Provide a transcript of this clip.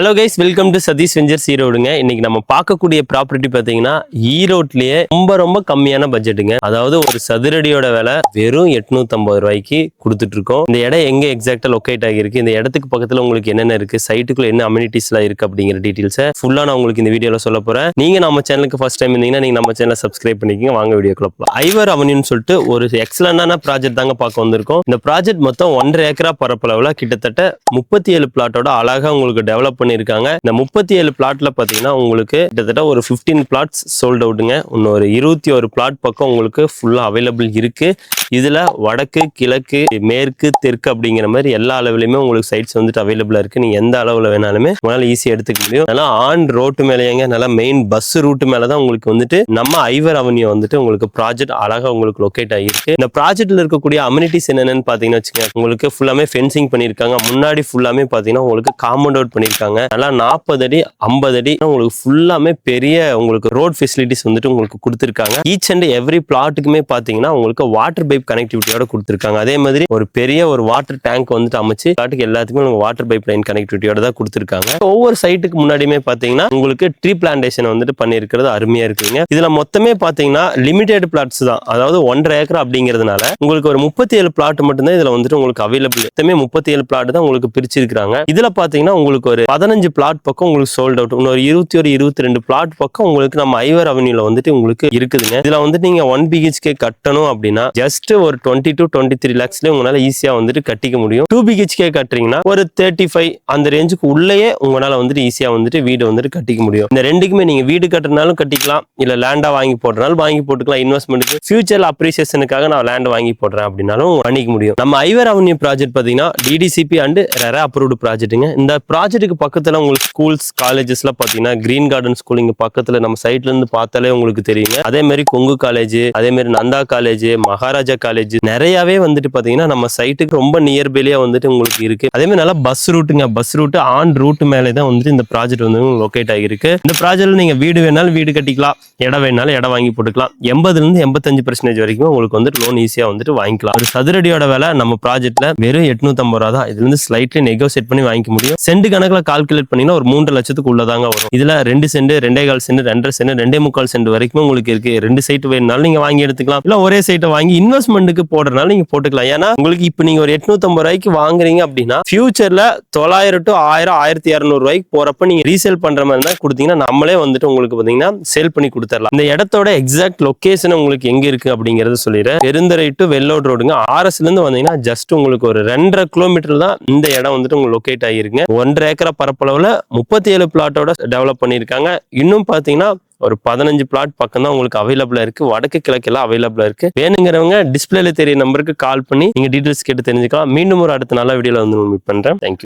Hello guys welcome to Sathish ventures ஈரோடுங்க இன்னைக்கு நம்ம பார்க்கக்கூடிய ப்ராப்பர்ட்டி பார்த்தீங்கன்னா ஈரோட்லயே ரொம்ப ரொம்ப கம்மியான பட்ஜெட்டுங்க அதாவது ஒரு சதுரடியோட விலை வெறும் 850 ரூபாய்க்கு கொடுத்துட்டு இருக்கோம் இந்த இடம் எங்க எக்ஸாக்டா லொக்கேட் ஆகிருக்கு இந்த இடத்துக்கு பக்கத்துல உங்களுக்கு என்னென்ன இருக்கு? சைட்டுக்குள்ள என்ன அம்யூனிட்டிஸ்லாம் இருக்கு அப்படிங்கிற டீட்டெயில்ஸை ஃபுல்லா நான் உங்களுக்கு இந்த வீடியோல சொல்ல போறேன். நீங்க நம்ம சேனலுக்கு ஃபர்ஸ்ட் டைம் இருந்தீங்கன்னா நீங்க நம்ம சேனலை சப்ஸ்கிரைப் பண்ணிக்கங்க. வாங்க வீடியோ போகலாம் ஐவர் அவனியூன்னு சொல்லிட்டு ஒரு எக்ஸலண்டான ப்ராஜெக்ட் தாங்க பார்க்க வந்திருக்கோம். இந்த ப்ராஜெக்ட் மொத்தம் ஒன்றரை ஏக்கரா பரப்பளவுல கிட்டத்தட்ட முப்பத்தி ஏழு பிளாட்டோட அழகா உங்களுக்கு டெவலப் பண்ணியிருக்காங்க. இந்த முப்பத்தி ஏழு பிளாட்ல பாத்தீங்கன்னா உங்களுக்கு கிட்டத்தட்ட ஒரு 15 பிளாட்ஸ் சோல்ட் அவுட்டுங்க இன்னொரு ஒரு இருபத்தி ஒரு பிளாட் பக்கம் உங்களுக்கு ஃபுல்லா அவைலபிள் இருக்கு. இதுல வடக்கு கிழக்கு மேற்கு தெற்கு அப்படிங்கிற மாதிரி எல்லா அளவுலயுமே உங்களுக்கு சைட்ஸ் வந்துட்டு அவைலபிளா இருக்கு. நீங்க எந்த அளவுல வேணாலுமே உங்களால ஈஸியா எடுத்துக்க முடியும். நல்லா ஆன் ரோட்டு மேலேயேங்க நல்லா மெயின் பஸ் ரூட் மேலே தான் உங்களுக்கு வந்துட்டு நம்ம ஐவர் அவென்யூ வந்துட்டு உங்களுக்கு ப்ராஜெக்ட் அழகா உங்களுக்கு லொக்கேட் ஆகிருக்கு இந்த ப்ராஜெக்ட்ல இருக்கக்கூடிய அம்யூனிட்டிஸ் என்னென்னு பாத்தீங்கன்னா வச்சுக்கோங்க. உங்களுக்கு ஃபுல்லாமே ஃபென்சிங் பண்ணியிருக்காங்க. முன்னாடி ஃபுல்லாமே பாத்தீங்கன்னா உங்களுக்கு காம்பவுண்ட் அவுட் பண்ணியிருக்காங்க. நல்லா நாற்பது அடி ஐம்பது அடி உங்களுக்கு ஃபுல்லாமே பெரிய உங்களுக்கு ரோட் ஃபெசிலிட்டிஸ் வந்துட்டு உங்களுக்கு கொடுத்துருக்காங்க. ஈச் அண்ட் எவ்ரி பிளாட்டுக்குமே பாத்தீங்கன்னா உங்களுக்கு வாட்டர் பைப் கனெக்டிவிட்டியோட கொடுத்துருக்காங்க. அதே மாதிரி ஒரு பெரிய ஒரு வாட்டர் டேங்க் வந்துட்டு அமைச்சு காட்டுக்கு எல்லாத்துக்குமே உங்களுக்கு வாட்டர் பைப் லைன் கனெக்டிவிட்டியோட தான் கொடுத்துருக்காங்க. ஒவ்வொரு சைட்டுக்கு முன்னாடியுமே பாத்தீங்கன்னா உங்களுக்கு ட்ரீ பிளான்டேஷன் வந்துட்டு பண்ணியிருக்கிறது அருமையா இருக்குங்க இதுல மொத்தமே பாத்தீங்கன்னா லிமிடெட் பிளாட்ஸ் தான். அதாவது ஒன்றரை ஏக்கர் அப்படிங்கிறதுனால உங்களுக்கு ஒரு முப்பத்தி ஏழு பிளாட் மட்டும்தான் இதுல வந்துட்டு உங்களுக்கு அவைலபிள் மொத்தமே முப்பத்தி ஏழு பிளாட் தான் உங்களுக்கு பிரிச்சிருக்காங்க இதுல பாத்தீங்கன்னா உங்களுக்கு ஒரு பதினஞ்சு பிளாட் பக்கம் உங்களுக்கு சோல்ட் அவுட் இன்னொரு இருபத்தி ஒரு இருபத்தி ரெண்டு பிளாட் பக்கம் உங்களுக்கு நம்ம ஐவர் அவென்யூல வந்துட்டு உங்களுக்கு இருக்குதுங்க. இதுல வந்துட்டு நீங்க ஒன் பிஹெச்கே கட்டணும் அப்படின்னா ஜஸ்ட் ஒரு டுவெண்ட்டி டு டுவெண்ட்டி த்ரீ லேக்ஸ்ல உங்களால ஈஸியா வந்துட்டு கட்டிக்க முடியும். டூ பிஹெச்கே கட்டுறீங்கன்னா ஒரு தேர்ட்டி ஃபைவ் அந்த ரேஞ்சுக்கு உள்ளேயே உங்களால வந்துட்டு ஈஸியா வந்துட்டு வீடு வந்துட்டு கட்டிக்க முடியும். இந்த ரெண்டுக்குமே நீங்க வீடு கட்டுறதுனாலும் கட்டிக்கலாம் இல்ல லேண்டா வாங்கி போடுறனாலும் வாங்கி போட்டுக்கலாம் இன்வெஸ்ட்மெண்ட்டுக்கு ஃபியூச்சர்ல அப்ரிசியேஷனுக்காக நான் லேண்ட் வாங்கி போடுறேன் அப்படின்னாலும் பண்ணிக்க முடியும். நம்ம ஐவர் அவென்யூ ப்ராஜெக்ட் பாத்தீங்கன்னா டிடிசிபி அண்ட் ரெரா அப்ரூவ்டு ப்ராஜெக்ட்டுங்க இந்த ப்ராஜெக்ட்டுக்கு பக்கத்துல உங்களுக்கு ஸ்கூல்ஸ் காலேஜஸ்லாம் பாத்தீங்கன்னா கிரீன் கார்டன் ஸ்கூல் இங்க பக்கத்துல நம்ம சைட்ல இருந்து பார்த்தாலே உங்களுக்கு தெரியுங்க. அதே மாதிரி கொங்கு காலேஜ் அதே மாதிரி நந்தா காலேஜ் மகாராஜா காலேஜ் நிறையவே வந்துட்டு பாத்தீங்கன்னா நம்ம சைட்டுக்கு ரொம்ப நியர்பைலியா வந்துட்டு உங்களுக்கு இருக்கு. அதே மாதிரி நல்லா பஸ் ரூட்டுங்க பஸ் ரூட் ஆன் ரூட் மேலே தான் வந்துட்டு இந்த ப்ராஜெக்ட் வந்து லொக்கேட் ஆகிருக்கு இந்த ப்ராஜெக்ட்ல நீங்க வீடு வேணாலும் வீடு கட்டிக்கலாம். இடம் வேணாலும் இடம் வாங்கி போட்டுக்கலாம். எண்பதுல இருந்து எண்பத்தஞ்சு பர்சன்டேஜ் வரைக்கும் உங்களுக்கு வந்துட்டு லோன் ஈஸியா வந்துட்டு வாங்கிக்கலாம். ஒரு சதுரடியோட விலை நம்ம ப்ராஜெக்ட்ல வெறும் எட்நூத்தம்பது ரூபா தான் இதுல இருந்து ஸ்லைட்லி நெகோசியேட் பண்ணி வாங்கிக்க முடியும். சென்ட் கணக்குல கால்குலேட் பண்ணீங்கன்னா ஒரு மூன்று லட்சத்துக்கு உள்ளதாங்க வரும். இதுல ரெண்டு சென்ட் ரெண்டே கால் சென்ட் ரெண்டரை சென்ட் ரெண்டே முக்கால் சென்ட் வரைக்கும் உங்களுக்கு இருக்கு. ரெண்டு சைட் வேணும்னாலும் நீங்க வாங்கி எடுத்துக்கலாம். இல்ல ஒரே சைட்டை வாங்கி இன்வெஸ்ட் இன்வெஸ்ட்மெண்ட்டுக்கு போடுறதுனால நீங்க போட்டுக்கலாம். ஏன்னா உங்களுக்கு இப்போ நீங்க ஒரு எட்நூத்தம்பது ரூபாய்க்கு வாங்குறீங்க அப்படின்னா ஃபியூச்சர்ல தொள்ளாயிரம் டு ஆயிரம் ஆயிரத்தி இரநூறு ரூபாய்க்கு போறப்ப நீங்க ரீசேல் பண்ற மாதிரி தான் கொடுத்தீங்கன்னா நம்மளே வந்துட்டு உங்களுக்கு பாத்தீங்கன்னா சேல் பண்ணி கொடுத்துடலாம். இந்த இடத்தோட எக்ஸாக்ட் லொகேஷன் உங்களுக்கு எங்க இருக்கு அப்படிங்கறத சொல்லிடுறேன். பெருந்தரை டு வெள்ளோடு ரோடுங்க. ஆர்எஸ்ல இருந்து வந்தீங்கன்னா ஜஸ்ட் உங்களுக்கு ஒரு ரெண்டரை கிலோமீட்டர் தான் இந்த இடம் வந்துட்டு உங்களுக்கு லொகேட் ஆகிருங்க ஒன்றரை ஏக்கரை பரப்பளவுல முப்பத்தி ஏழு பிளாட்டோட டெவலப் பண்ணியிருக்காங்க. இன்னும் பாத்தீங்கன்னா ஒரு பதினஞ்சு பிளாட் பக்கம் தான் உங்களுக்கு அவைலபிளா இருக்கு. வடக்கு கிழக்கெல்லாம் அவைலபிளா இருக்கு. வேணுங்கிறவங்க டிஸ்பிளேல தெரிய நம்பருக்கு கால் பண்ணி நீங்க டீடைல்ஸ் கேட்டு தெரிஞ்சுக்கலாம். மீண்டும் ஒரு அடுத்த நல்ல வீடியோல வந்து மீட் பண்றேன். தேங்க்யூ